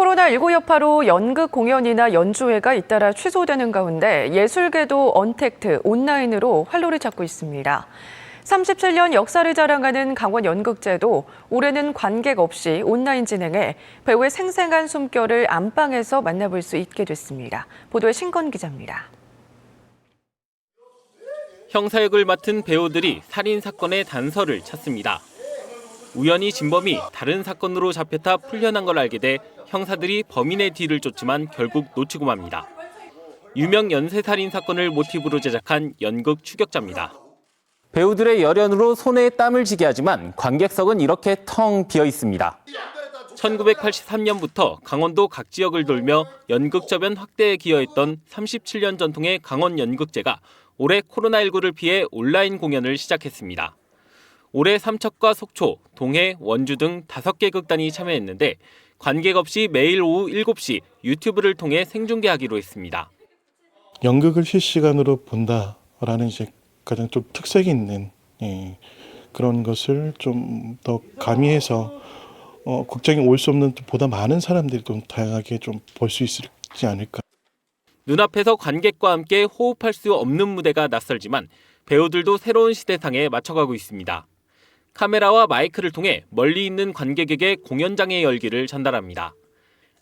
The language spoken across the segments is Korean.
코로나19 여파로 연극 공연이나 연주회가 잇따라 취소되는 가운데 예술계도 언택트, 온라인으로 활로를 찾고 있습니다. 37년 역사를 자랑하는 강원 연극제도 올해는 관객 없이 온라인 진행해 배우의 생생한 숨결을 안방에서 만나볼 수 있게 됐습니다. 보도에 신건 기자입니다. 형사역을 맡은 배우들이 살인 사건의 단서를 찾습니다. 우연히 진범이 다른 사건으로 잡혔다 풀려난 걸 알게 돼 형사들이 범인의 뒤를 쫓지만 결국 놓치고 맙니다. 유명 연쇄살인 사건을 모티브로 제작한 연극 추격자입니다. 배우들의 열연으로 손에 땀을 쥐게 하지만 관객석은 이렇게 텅 비어 있습니다. 1983년부터 강원도 각 지역을 돌며 연극 저변 확대에 기여했던 37년 전통의 강원 연극제가 올해 코로나19를 피해 온라인 공연을 시작했습니다. 올해 삼척과 속초, 동해, 원주 등 5개 극단이 참여했는데 관객 없이 매일 오후 7시 유튜브를 통해 생중계하기로 했습니다. 연극을 실시간으로 본다라는 이제 가장 좀 특색이 있는 예, 그런 것을 좀 더 가미해서 어, 극장에 올 수 없는 보다 많은 사람들이 좀 다양하게 좀 볼 수 있지 않을까. 눈앞에서 관객과 함께 호흡할 수 없는 무대가 낯설지만 배우들도 새로운 시대상에 맞춰가고 있습니다. 카메라와 마이크를 통해 멀리 있는 관객에게 공연장의 열기를 전달합니다.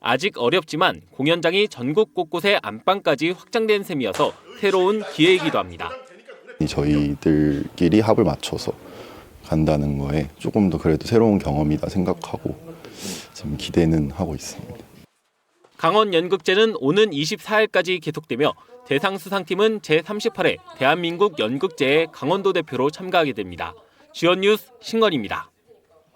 아직 어렵지만 공연장이 전국 곳곳에 안방까지 확장된 셈이어서 새로운 기회이기도 합니다. 저희들끼리 합을 맞춰서 간다는 거에 조금 더 그래도 새로운 경험이다 생각하고 좀 기대는 하고 있습니다. 강원 연극제는 오는 24일까지 계속되며 대상 수상팀은 제38회 대한민국 연극제의 강원도 대표로 참가하게 됩니다. 지원 뉴스 신건입니다.